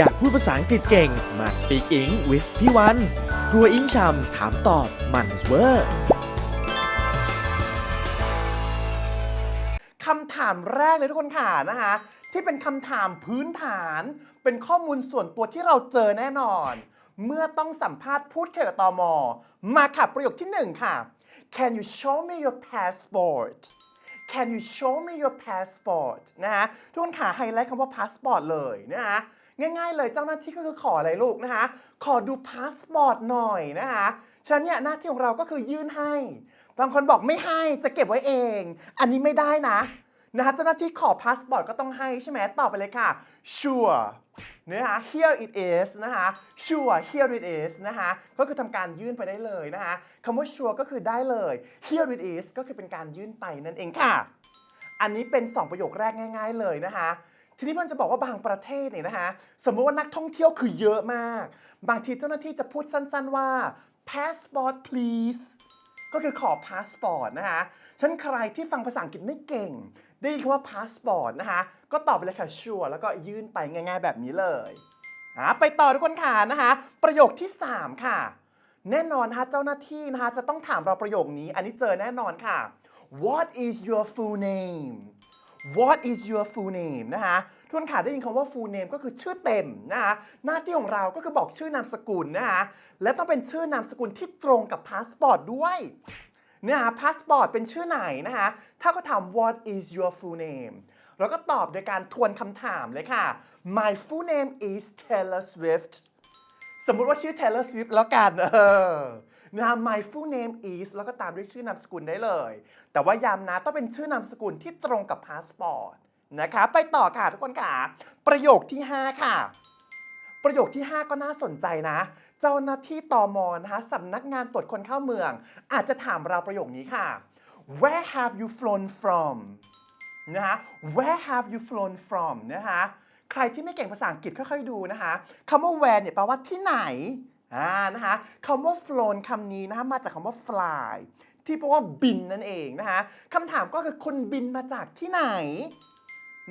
อยากพูดภาษาอังกฤษเก่ง มา Speak Eng with พี่วัน ครัวอิงชำถามตอบมันเวอร์คำถามแรกเลยทุกคนค่ะนะคะ ที่เป็นคำถามพื้นฐาน เป็นข้อมูลส่วนตัวที่เราเจอแน่นอน เมื่อต้องสัมภาษณ์พูดเกี่ยวกับตมมาค่ะประโยคที่หนึ่งค่ะ Can you show me your passport Can you show me your passport นะฮะทุกคนค่ะไฮไลท์คำว่า passport เลยนะฮะ ง่าย ๆ เลยเจ้าหน้าที่ก็คือขออะไรลูกนะคะ ขอดู passport หน่อยนะคะฉะนั้นเนี่ยหน้าที่ของเราก็คือยื่นให้ บางคนบอกไม่ให้จะเก็บไว้เอง อันนี้ไม่ได้นะนะคะเจ้าหน้าที่ขอพาสปอร์ตก็ต้องให้ใช่ไหมตอบไปเลยค่ะ sure นะคะ here it is นะคะ sure here it is นะคะก็คือทำการยื่นไปได้เลยนะคะคำว่า sure ก็คือได้เลย here it is ก็คือเป็นการยื่นไปนั่นเองค่ะ อันนี้เป็น 2 ประโยคแรกง่าย ๆ เลยนะคะ ทีนี้มันจะบอกว่าบางประเทศเนี่ยนะคะสมมติว่านักท่องเที่ยวคือเยอะมาก บางทีเจ้าหน้าที่จะพูดสั้นๆว่า passport please ก็คือขอพาสปอร์ตนะคะฉันใครที่ฟังภาษาอังกฤษไม่เก่ง ได้ยินคำว่าพาสปอร์ตนะคะก็ตอบไปเลยค่ะ sure แล้วก็ยื่นไปง่าย ๆ แบบนี้เลยอะไปต่อทุกคนค่ะนะคะประโยคที่ 3 ค่ะ แน่นอนนะคะเจ้าหน้าที่นะคะจะต้องถามเราประโยคนี้ อันนี้เจอแน่นอนค่ะ What is your full name What is your full name นะคะทุกคนค่ะได้ยินคำว่า full name ก็คือชื่อเต็มนะคะหน้าที่ของเราก็คือบอกชื่อนามสกุลนะคะและต้องเป็นชื่อนามสกุลที่ตรงกับพาสปอร์ตด้วยเนะคะพาสปอร์ตเป็นชื่อไหนนะคะถ้าก็ถาม What is your full name เราก็ตอบโดยการทวนคำถามเลยค่ะ My full name is Taylor Swift สมมุติว่าชื่อ Taylor Swift แล้วกันเออ นะฮะ My full name is แล้วก็ตามด้วยชื่อนามสกุลได้เลย แต่ว่าย้ำนะต้องเป็นชื่อนามสกุลที่ตรงกับพาสปอร์ตนะคะไปต่อค่ะทุกคนค่ะ ประโยคที่ 5 ค่ะ ประโยคที่ 5 ก็น่าสนใจนะ เจ้าหน้าที่ตอมอนะคะสำนักงานตรวจคนเข้าเมือง อาจจะถามเราประโยคนี้ค่ะ Where have you flown from นะฮะ Where have you flown from นะคะ ใครที่ไม่เก่งภาษาอังกฤษค่อยๆดูนะคะคำว่า where เนี่ยแปลว่าที่ไหน อ่านะคะคำว่า flown คำนี้นะคะมาจากคำว่า fly ที่แปลว่าบินนั่นเองนะคะคำถามก็คือคุณบินมาจากที่ไหน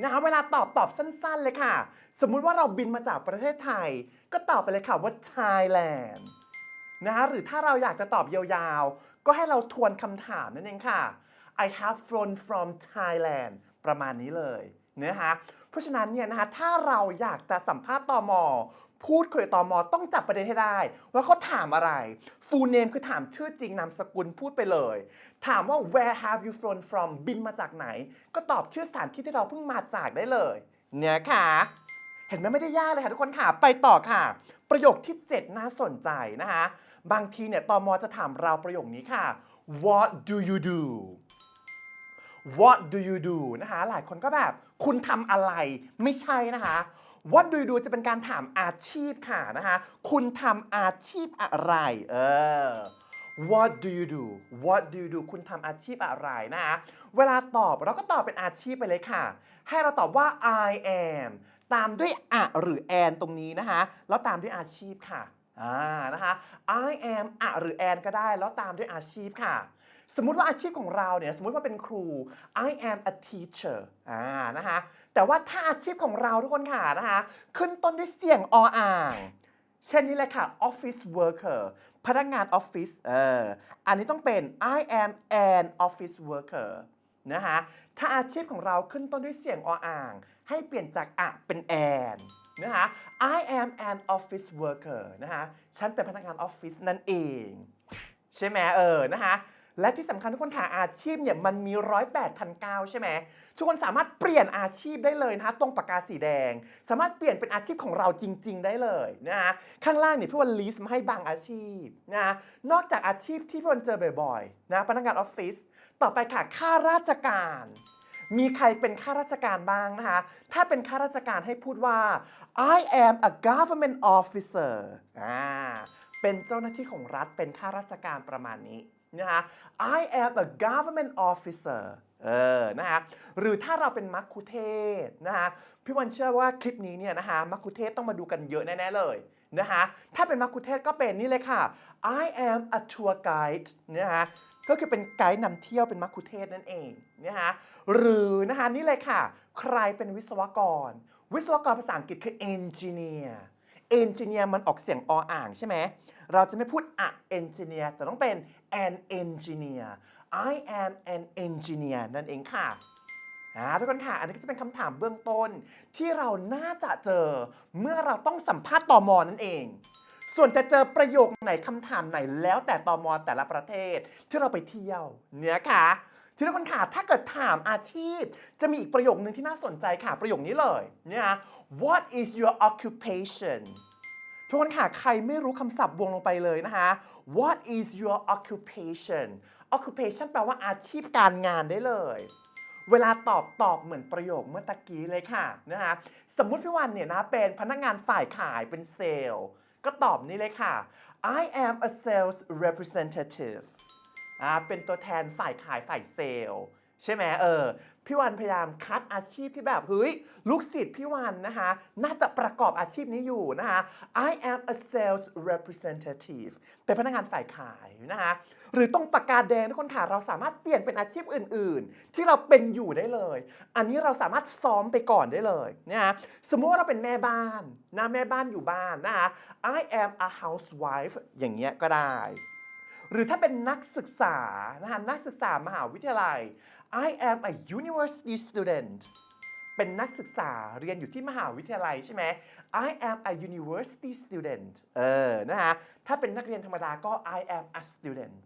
นะคะเวลาตอบตอบสั้นๆเลยค่ะ สมมุติว่าเราบินมาจากประเทศไทย ก็ตอบไปเลยค่ะว่า Thailand นะคะหรือถ้าเราอยากจะตอบยาวๆ ก็ให้เราทวนคำถามนั่นเองค่ะ I have flown from Thailand ประมาณนี้เลยนะคะเพราะฉะนั้นเนี่ยนะคะถ้าเราอยากจะสัมภาษณ์ตอมอ พูดคุยกับตอมอต้องจับประเด็นให้ได้ ว่าเขาถามอะไร full name คือถามชื่อจริงนามสกุลพูดไปเลย ถามว่า where have you flown from บินมาจากไหน ก็ตอบชื่อสถานที่ที่เราเพิ่งมาจากได้เลย เนี่ยค่ะ เห็นไหมไม่ได้ยากเลยค่ะทุกคนค่ะ ไปต่อค่ะ ประโยคที่ 7 น่าสนใจนะคะ บางทีเนี่ยตอมอจะถามเราประโยคนี้ค่ะ What do you do What do you do นะคะ หลายคนก็แบบ คุณทำอะไร ไม่ใช่นะคะ What do you do จะเป็นการถามอาชีพค่ะนะคะ คุณทำอาชีพอะไร เออ What do you do What do you do คุณทำอาชีพอะไรนะคะเวลาตอบเราก็ตอบเป็นอาชีพไปเลยค่ะ ให้เราตอบว่า I am ตามด้วยอะหรือ and ตรงนี้นะคะ แล้วตามด้วยอาชีพค่ะ อ่า นะคะ I am อะหรือ and ก็ได้ แล้วตามด้วยอาชีพค่ะสมมุติว่าอาชีพของเราเนี่ย สมมุติว่าเป็นครู I am a teacher อ่า นะคะ แต่ว่าถ้าอาชีพของเราทุกคนค่ะนะคะ ขึ้นต้นด้วยเสียงออ่าง เช่นนี้เลยค่ะ office worker พนักงานออฟฟิศเอออันนี้ต้องเป็น I am an office worker นะคะถ้าอาชีพของเราขึ้นต้นด้วยเสียงออ่าง ให้เปลี่ยนจากอะเป็น an นะคะ I am an office worker นะคะฉันเป็นพนักงานออฟฟิศนั่นเอง ใช่ไหมเออนะคะ และที่สำคัญทุกคนค่ะอาชีพเนี่ยมันมีร้อยแปดพันเก้าใช่ไหมทุกคนสามารถเปลี่ยนอาชีพได้เลยนะคะตรงปากกาสีแดง สามารถเปลี่ยนเป็นอาชีพของเราจริง ๆ ได้เลยนะคะข้างล่างเนี่ยพี่วันลิสต์มาให้บางอาชีพนะนอกจากอาชีพที่พี่วันเจอบ่อยๆนะพนักงานออฟฟิศต่อไปค่ะข้าราชการ มีใครเป็นข้าราชการบ้างนะคะ ถ้าเป็นข้าราชการให้พูดว่า I am a government officer อ่า เป็นเจ้าหน้าที่ของรัฐเป็นข้าราชการประมาณนี้นะคะ I am a government officer เออ นะคะ หรือถ้าเราเป็นมัคคุเทศนะคะ พี่วันเชื่อว่าคลิปนี้เนี่ยนะคะมัคคุเทศต้องมาดูกันเยอะแน่ๆเลยนะคะ ถ้าเป็นมัคคุเทศก็เป็นนี่เลยค่ะ I am a tour guide นะคะก็คือเป็นไกด์นำเที่ยวเป็นมัคคุเทศนั่นเองนะคะหรือนะคะนี่เลยค่ะ ใครเป็นวิศวกร วิศวกรภาษาอังกฤษคือ engineer engineer มันออกเสียงออ่างใช่ไหม เราจะไม่พูด a engineer แต่ต้องเป็น an engineer I am an engineer นั่นเองค่ะทุกคนค่ะ อันนี้ก็จะเป็นคำถามเบื้องต้น ที่เราน่าจะเจอเมื่อเราต้องสัมภาษณ์ตอมอนั่นเอง ส่วนจะเจอประโยคไหนคำถามไหนแล้วแต่ตอมอแต่ละประเทศ ที่เราไปเที่ยวเนี่ยค่ะ ที่ทุกคนค่ะ ถ้าเกิดถามอาชีพ จะมีอีกประโยคนึงที่น่าสนใจค่ะ ประโยคนี้เลยเนี่ย What is your occupation ทุกคนค่ะ ใครไม่รู้คำศัพท์วงลงไปเลยนะคะ What is your occupation occupation แปลว่าอาชีพการงานได้เลย เวลาตอบตอบเหมือนประโยคเมื่อตะกี้เลยค่ะนะคะสมมุติพี่วันเนี่ยนะเป็นพนักงานฝ่ายขายเป็นเซลล์ ก็ตอบนี้เลยค่ะ I am a sales representative อ่าเป็นตัวแทนฝ่ายขายฝ่ายเซลล์ใช่ไหมเออพี่วันพยายามคัดอาชีพที่แบบเฮ้ยลูกศิษย์พี่วันนะคะน่าจะประกอบอาชีพนี้อยู่นะคะ I am a sales representative เป็นพนักงานฝ่ายขายนะคะหรือตรงปากกาแดงทุกคนค่ะเราสามารถเปลี่ยนเป็นอาชีพอื่น ๆ ที่เราเป็นอยู่ได้เลย อันนี้เราสามารถซ้อมไปก่อนได้เลยนะคะสมมติว่าเราเป็นแม่บ้านนะแม่บ้านอยู่บ้านนะคะ I am a housewife อย่างเงี้ยก็ได้ หรือถ้าเป็นนักศึกษานะคะนักศึกษามหาวิทยาลัย I am a university student เป็นนักศึกษาเรียนอยู่ที่มหาวิทยาลัยใช่ไหม I am a university student เออ นะฮะ ถ้าเป็นนักเรียนธรรมดาก็ I am a student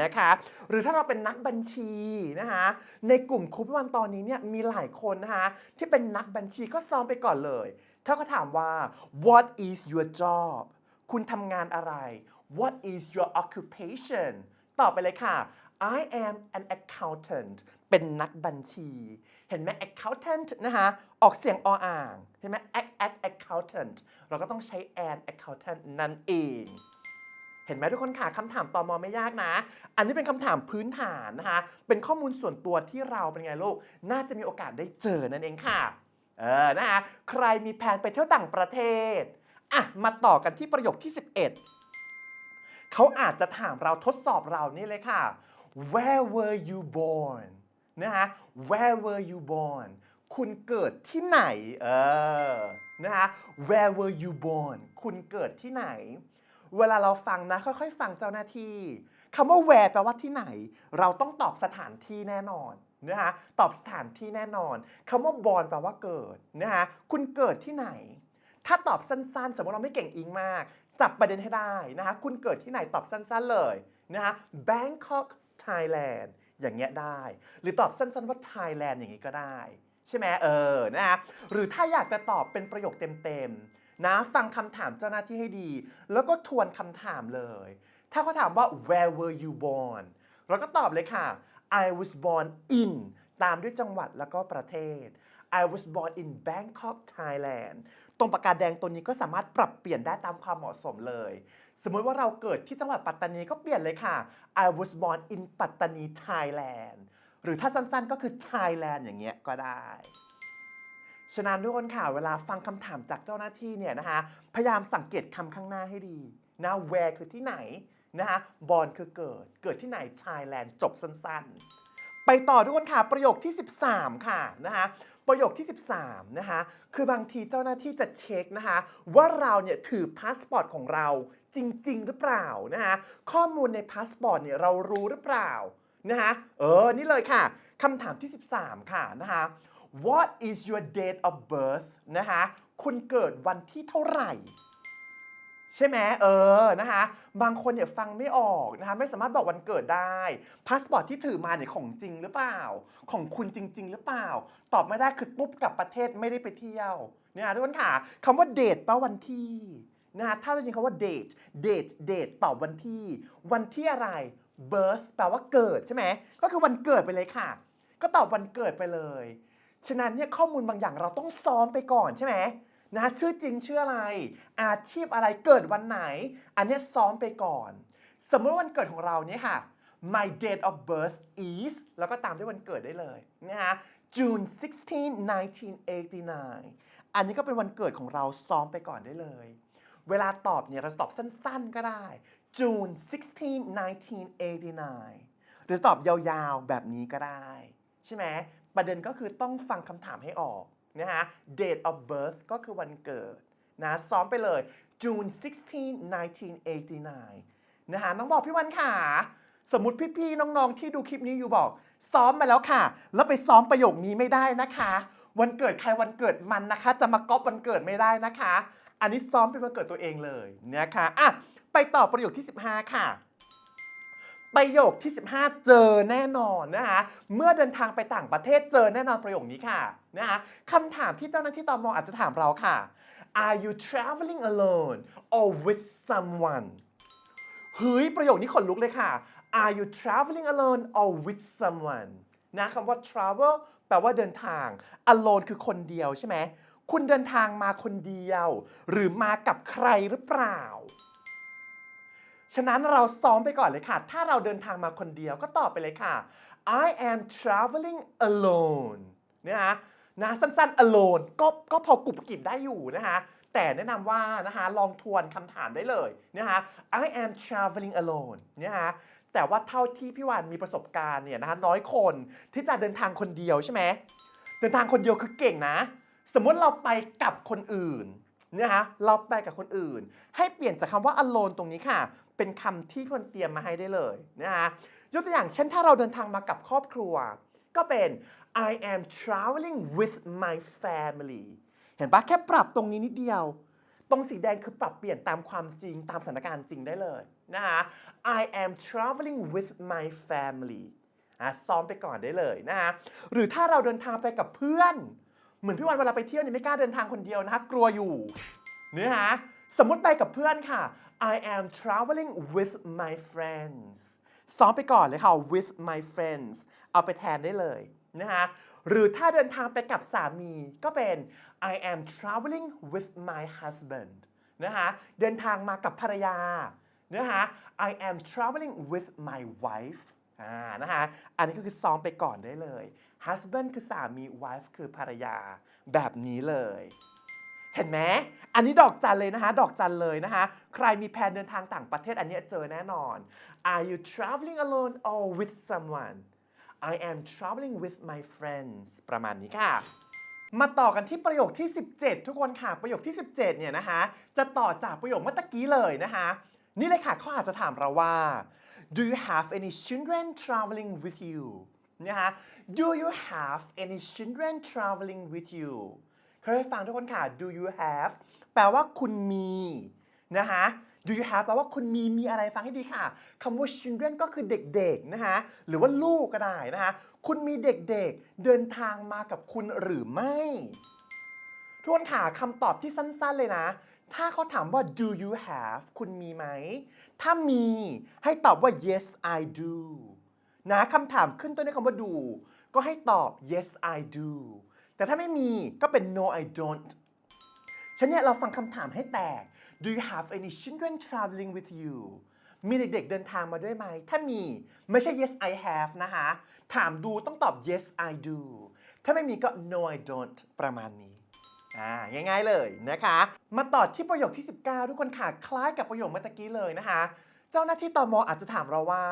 นะคะ หรือถ้าเราเป็นนักบัญชีนะคะ ในกลุ่มครูพิวันตอนนี้เนี่ยมีหลายคนนะคะที่เป็นนักบัญชีก็ซ้อมไปก่อนเลย ถ้าเขาถามว่า what is your job คุณทำงานอะไร what is your occupation ตอบไปเลยค่ะ I am an accountant เป็นนักบัญชี เห็นไหม accountant นะคะออกเสียงออ่างเห็นไหม act act accountant เราก็ต้องใช้ an accountant นั่นเอง เห็นไหมทุกคนค่ะคำถามตอมอไม่ยากนะ อันนี้เป็นคำถามพื้นฐานนะคะ เป็นข้อมูลส่วนตัวที่เราเป็นไงลูก น่าจะมีโอกาสได้เจอนั่นเองค่ะ เออนะคะใครมีแผนไปเที่ยวต่างประเทศ อะ มาต่อกันที่ประโยคที่ 11 เขาอาจจะถามเราทดสอบเรานี่เลยค่ะ where were you born นะฮะ where were you born คุณเกิดที่ไหน เออ นะฮะ where were you born คุณเกิดที่ไหน เวลาเราฟังนะ ค่อยๆ ฟังเจ้าหน้าที่คำว่า where แปลว่าที่ไหน เราต้องตอบสถานที่แน่นอนนะฮะ ตอบสถานที่แน่นอนคำว่า born แปลว่าเกิดนะฮะ คุณเกิดที่ไหน ถ้าตอบสั้นๆ สมมติเราไม่เก่งอิงมาก จับประเด็นให้ได้นะคะคุณเกิดที่ไหนตอบสั้นๆเลยนะคะ Bangkok Thailand อย่างเงี้ยได้ หรือตอบสั้นๆว่า Thailand อย่างงี้ก็ได้ ใช่ไหมเออนะคะหรือถ้าอยากจะตอบเป็นประโยคเต็มๆนะฟังคำถามเจ้าหน้าที่ให้ดี แล้วก็ทวนคำถามเลย ถ้าเขาถามว่า where were you born เราก็ตอบเลยค่ะ I was born in ตามด้วยจังหวัดแล้วก็ประเทศ I was born in Bangkok Thailand ตรงปากกาแดงตัวนี้ก็สามารถปรับเปลี่ยนได้ตามความเหมาะสมเลย สมมติว่าเราเกิดที่จังหวัดปัตตานีก็เปลี่ยนเลยค่ะ I was born in ปัตตานี Thailand หรือถ้าสั้นๆก็คือ Thailand อย่างเงี้ยก็ได้ฉะนั้นทุกคนค่ะ เวลาฟังคำถามจากเจ้าหน้าที่เนี่ยนะคะพยายามสังเกตคำข้างหน้าให้ดีนะ where คือที่ไหนนะคะ born คือเกิด เกิดที่ไหน Thailand จบสั้นๆ ไปต่อทุกคนค่ะ ประโยคที่ 13 ค่ะนะคะประโยคที่ 13 นะคะ คือบางทีเจ้าหน้าที่จะเช็คนะคะ ว่าเราเนี่ยถือพาสปอร์ตของเราจริง ๆ หรือเปล่านะคะข้อมูลในพาสปอร์ตเนี่ยเรารู้หรือเปล่านะคะเออ นี่เลยค่ะคำถามที่ 13 ค่ะนะคะ What is your date of birth นะคะ คุณเกิดวันที่เท่าไหร่ ใช่ไหมเออนะคะบางคนเนี่ยฟังไม่ออกนะคะไม่สามารถบอกวันเกิดได้พาสปอร์ตที่ถือมาเนี่ยของจริงหรือเปล่า ของคุณจริง ๆ หรือเปล่า ตอบไม่ได้คือปุ๊บกลับประเทศไม่ได้ไปเที่ยวนะคะทุกคนค่ะคำว่าเดทแปลวันที่นะคะถ้าเราจริงคำว่า date date date ตอบวันที่ วันที่อะไร birth แปลว่าเกิดใช่ไหมก็คือวันเกิดไปเลยค่ะ ก็ตอบวันเกิดไปเลย ฉะนั้นเนี่ยข้อมูลบางอย่างเราต้องซ้อมไปก่อนใช่ไหม นะชื่อจริงชื่ออะไร อาชีพอะไรเกิดวันไหน อันนี้ซ้อมไปก่อน สมมติว่าวันเกิดของเราเนี่ยค่ะ my date of birth is แล้วก็ตามด้วยวันเกิดได้เลยนะฮะ June 16 1989 อันนี้ก็เป็นวันเกิดของเราซ้อมไปก่อนได้เลย เวลาตอบเนี่ยเราตอบสั้นๆก็ได้ June 16 1989 หรือตอบยาวๆแบบนี้ก็ได้ ใช่ไหมประเด็นก็คือต้องฟังคำถามให้ออก นะฮะ date of birth ก็คือวันเกิดนะซ้อมไปเลย June 16 1989 นะฮะน้องบอกพี่วันค่ะ สมมติพี่ๆน้องๆ ที่ดูคลิปนี้อยู่บอก ซ้อมมาแล้วค่ะ แล้วไปซ้อมประโยคนี้ไม่ได้นะคะ วันเกิดใครวันเกิดมันนะคะ จะมาก๊อปวันเกิดไม่ได้นะคะ อันนี้ซ้อมเป็นวันเกิดตัวเองเลยนะคะอะไปต่อประโยคที่ 15 ค่ะ ประโยคที่ 15 เจอแน่นอนนะคะเมื่อเดินทางไปต่างประเทศเจอแน่นอนประโยคนี้ค่ะนะคะคำถามที่เจ้าหน้าที่ตมอาจจะถามเราค่ะ Are you traveling alone or with someone เฮ้ยประโยคนี้ขนลุกเลยค่ะ Are you traveling alone or with someone นะคำว่า travel แปลว่าเดินทาง alone คือคนเดียวใช่ไหม คุณเดินทางมาคนเดียว หรือมากับใครหรือเปล่า ฉะนั้นเราซ้อมไปก่อนเลยค่ะ ถ้าเราเดินทางมาคนเดียวก็ตอบไปเลยค่ะ I am traveling alone นะฮะนะสั้นๆ alone ก็ก็พอกรุบกริบได้อยู่นะคะแต่แนะนำว่านะคะลองทวนคำถามได้เลยนะคะ I am traveling alone นะคะแต่ว่าเท่าที่พี่วานมีประสบการณ์เนี่ยนะคะน้อยคนที่จะเดินทางคนเดียวใช่ไหมเดินทางคนเดียวคือเก่งนะ สมมติเราไปกับคนอื่นนะคะเราไปกับคนอื่น ให้เปลี่ยนจากคำว่า alone ตรงนี้ค่ะ เป็นคำที่คนเตรียมมาให้ได้เลยนะคะยกตัวอย่างเช่นถ้าเราเดินทางมากับครอบครัว ก็เป็น I am traveling with my family เห็นปะแค่ปรับตรงนี้นิดเดียว ตรงสีแดงคือปรับเปลี่ยนตามความจริงตามสถานการณ์จริงได้เลยนะคะ I am traveling with my family อะซ้อมไปก่อนได้เลยนะคะหรือถ้าเราเดินทางไปกับเพื่อน เหมือนพี่วันเวลาไปเที่ยวเนี่ยไม่กล้าเดินทางคนเดียวนะคะกลัวอยู่เนื้อหาสมมติไปกับเพื่อนค่ะ I am traveling with my friends ซ้อมไปก่อนเลยค่ะ with my friends เอาไปแทนได้เลยนะคะหรือถ้าเดินทางไปกับสามีก็เป็น I am traveling with my husband นะคะเดินทางมากับภรรยานะคะ I am traveling with my wife อ่านะคะอันนี้ก็คือซ้อมไปก่อนได้เลย husband คือสามี wife คือภรรยา แบบนี้เลย เห็นไหมอันนี้ดอกจันเลยนะคะ ดอกจันเลยนะคะ ใครมีแผนเดินทางต่างประเทศอันเนี้ยเจอแน่นอน Are you traveling alone or with someone I am traveling with my friends ประมาณนี้ค่ะ มาต่อกันที่ประโยคที่ 17 ทุกคนค่ะ ประโยคที่ 17 เนี่ยนะคะ จะต่อจากประโยคเมื่อกี้เลยนะคะ นี่เลยค่ะเขาอาจจะถามเราว่า Do you have any children traveling with you นะคะ Do you have any children traveling with you เคยฟังทุกคนค่ะ Do you have แปลว่าคุณมีนะคะ Do you have แปลว่าคุณมีมีอะไรฟังให้ดีค่ะคำว่า children ก็คือเด็กๆนะคะหรือว่าลูกก็ได้นะคะคุณมีเด็กๆ เดินทางมากับคุณหรือไม่ทุกคนค่ะคำตอบที่สั้นๆเลยนะ ถ้าเขาถามว่า do you have คุณมีไหม ถ้ามีให้ตอบว่า yes I do นะคำถามขึ้นต้นด้วยคำว่า do ก็ให้ตอบ yes I do แต่ถ้าไม่มีก็เป็น no I don't ฉะนั้นเนี่ยเราฟังคำถามให้แตก Do you have any children traveling with you มีเด็กๆเดินทางมาด้วยไหม ถ้ามีไม่ใช่ yes I have นะคะ ถามดูต้องตอบ yes I do ถ้าไม่มีก็ no I don't ประมาณนี้อ่าง่ายๆเลยนะคะ มาต่อที่ประโยคที่ 19 ทุกคนค่ะ คล้ายกับประโยคเมื่อตะกี้เลยนะคะ เจ้าหน้าที่ตมอาจจะถามเราว่า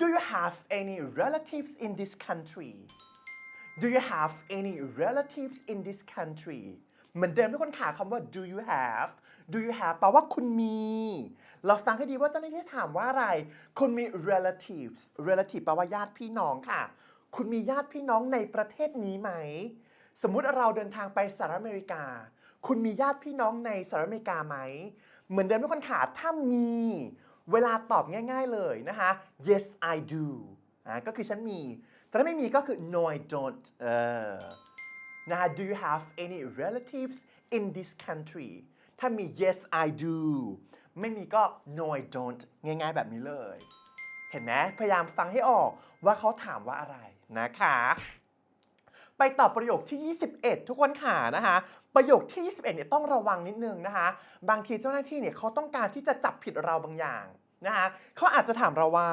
Do you have any relatives in this country Do you have any relatives in this country เหมือนเดิมทุกคนค่ะคำว่า do you have do you have แปลว่าคุณมี เราฟังให้ดีว่าเจ้าหน้าที่ถามว่าอะไร คุณมี relatives relative แปลว่าญาติพี่น้องค่ะ คุณมีญาติพี่น้องในประเทศนี้ไหม สมมุติเราเดินทางไปสหรัฐอเมริกา คุณมีญาติพี่น้องในสหรัฐอเมริกาไหม เหมือนเดิมทุกคนค่ะถ้ามี เวลาตอบง่าย ๆเลยนะคะ yes I do อ่าก็คือฉันมี แต่ถ้าไม่มีก็คือ no I don't เออนะฮะ Do you have any relatives in this country ถ้ามี yes I do ไม่มีก็ no I don't ง่ายๆแบบนี้เลย เห็นไหมพยายามฟังให้ออกว่าเขาถามว่าอะไรนะคะ ไปต่อประโยคที่ 21 ทุกคนค่ะนะคะ ประโยคที่ 21เนี่ยต้องระวังนิดนึงนะคะ บางทีเจ้าหน้าที่เนี่ยเขาต้องการที่จะจับผิดเราบางอย่างนะคะเขาอาจจะถามเราว่า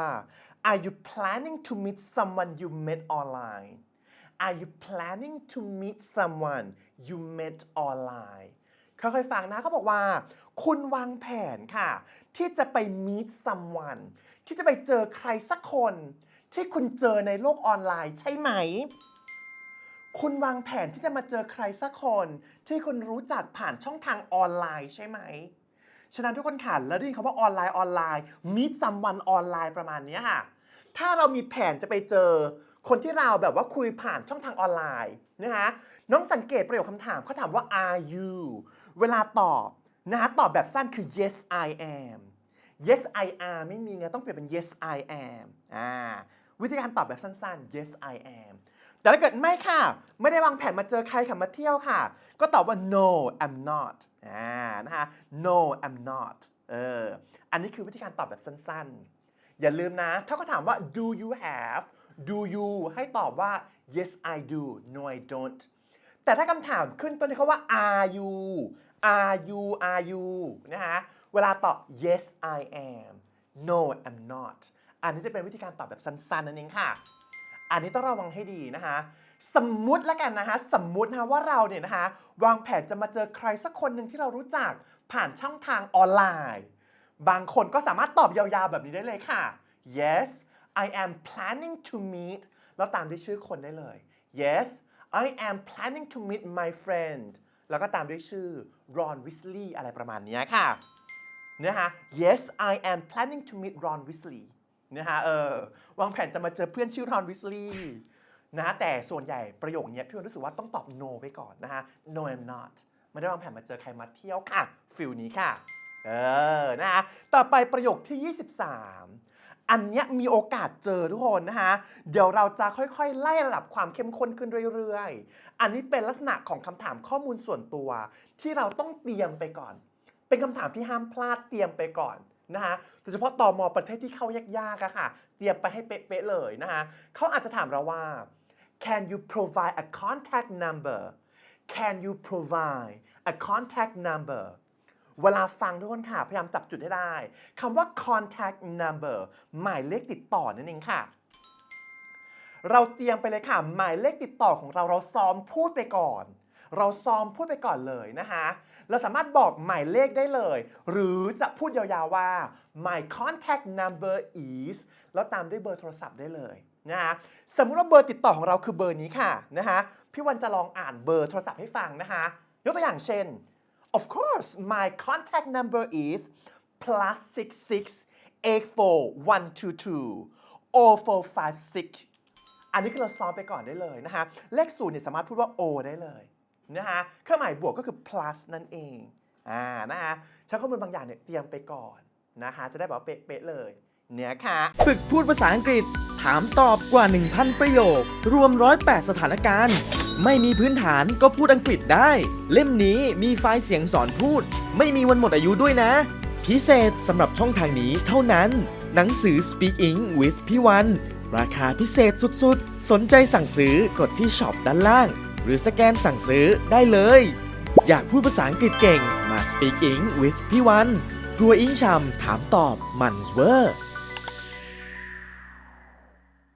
Are you planning to meet someone you met online Are you planning to meet someone you met online ค่อยๆฟังนะเขาบอกว่า คุณวางแผนค่ะ ที่จะไป meet someone ที่จะไปเจอใครสักคน ที่คุณเจอในโลกออนไลน์ใช่ไหม คุณวางแผนที่จะมาเจอใครสักคน ที่คุณรู้จักผ่านช่องทางออนไลน์ใช่ไหมฉะนั้นทุกคนค่ะแล้วได้ยินคำว่าออนไลน์ออนไลน์ meet someone ออนไลน์ประมาณนี้ค่ะ ถ้าเรามีแผนจะไปเจอ คนที่เราแบบว่าคุยผ่านช่องทางออนไลน์นะคะน้องสังเกตประโยคคำถามเขาถามว่า are you เวลาตอบนะคะตอบแบบสั้นคือ yes I am yes I am ไม่มีไงต้องเปลี่ยนเป็น yes I am อ่าวิธีการตอบแบบสั้นๆ yes I am แต่ถ้าเกิดไม่ค่ะ ไม่ได้วางแผนมาเจอใครค่ะมาเที่ยวค่ะ ก็ตอบว่า no I'm not อ่านะคะ no I'm not เอออันนี้คือวิธีการตอบแบบสั้นๆ อย่าลืมนะ ถ้าเขาถามว่า do you have do you ให้ตอบว่า yes I do no I don't แต่ถ้าคำถามขึ้นต้นที่เขาว่า are you are you are you นะฮะ เวลาตอบ yes I am no I'm not อันนี้จะเป็นวิธีการตอบแบบสั้นๆนั่นเองค่ะ อันนี้ต้องระวังให้ดีนะคะ สมมุติแล้วกันนะคะ สมมุตินะะว่าเราเนี่ยนะคะ วางแผนจะมาเจอใครสักคนหนึ่งที่เรารู้จักผ่านช่องทางออนไลน์ บางคนก็สามารถตอบยาวๆแบบนี้ได้เลยค่ะ yes I am planning to meet แล้วตามด้วยชื่อคนได้เลย yes I am planning to meet my friend แล้วก็ตามด้วยชื่อ Ron Weasley อะไรประมาณนี้ค่ะนะฮะ yes I am planning to meet Ron Weasley นะฮะเออวางแผนจะมาเจอเพื่อนชื่อ Ron Weasley นะแต่ส่วนใหญ่ประโยคนี้พี่วันรู้สึกว่าต้องตอบ no ไปก่อนนะฮะ no I'm not ไม่ได้วางแผนมาเจอใครมาเที่ยวค่ะฟิลนี้ค่ะ เออนะฮะต่อไปประโยคที่ 23 อันเนี้ยมีโอกาสเจอทุกคนนะฮะเดี๋ยวเราจะค่อยๆ ไล่ระดับความเข้มข้นขึ้นเรื่อยๆ อันนี้เป็นลักษณะของคำถามข้อมูลส่วนตัว ที่เราต้องเตรียมไปก่อน เป็นคำถามที่ห้ามพลาดเตรียมไปก่อนนะฮะโดยเฉพาะต่อมอประเทศที่เข้ายากๆอะค่ะ เตรียมไปให้เป๊ะๆเลยนะฮะเขาอาจจะถามเราว่า can you provide a contact number can you provide a contact number เวลาฟังทุกคนค่ะ พยายามจับจุดให้ได้คำว่า contact number หมายเลขติดต่อนั่นเองค่ะ เราเตรียมไปเลยค่ะ หมายเลขติดต่อของเราเราซ้อมพูดไปก่อน เราซ้อมพูดไปก่อนเลยนะคะเราสามารถบอกหมายเลขได้เลย หรือจะพูดยาวๆว่า my contact number is แล้วตามด้วยเบอร์โทรศัพท์ได้เลยนะคะสมมุติว่าเบอร์ติดต่อของเราคือเบอร์นี้ค่ะนะคะพี่วันจะลองอ่านเบอร์โทรศัพท์ให้ฟังนะคะยกตัวอย่างเช่น of course my contact number is plus six six eight four one two two o four five six อันนี้คือเราซ้อมไปก่อนได้เลยนะคะ เลขศูนย์เนี่ยสามารถพูดว่า o ได้เลยนะคะเครื่องหมายบวกก็คือ plus นั่นเอง อ่า นะคะใช้ข้อมูลบางอย่างเนี่ยเตรียมไปก่อนนะคะ จะได้แบบว่าเป๊ะๆเลย เนี่ยค่ะ ฝึกพูดภาษาอังกฤษ ถามตอบกว่า 1,000 ประโยค รวม 108 สถานการณ์ ไม่มีพื้นฐานก็พูดอังกฤษได้ เล่มนี้มีไฟล์เสียงสอนพูด ไม่มีวันหมดอายุด้วยนะ พิเศษสำหรับช่องทางนี้เท่านั้น หนังสือ Speak Ink with พี่วัน ราคาพิเศษสุดๆ สนใจสั่งซื้อกดที่ช็อปด้านล่าง หรือสแกนสั่งซื้อได้เลย อยากพูดภาษาอังกฤษเก่งมา Speak Ink with พี่วัน ครัวอิงชำถามตอบมันเวอร์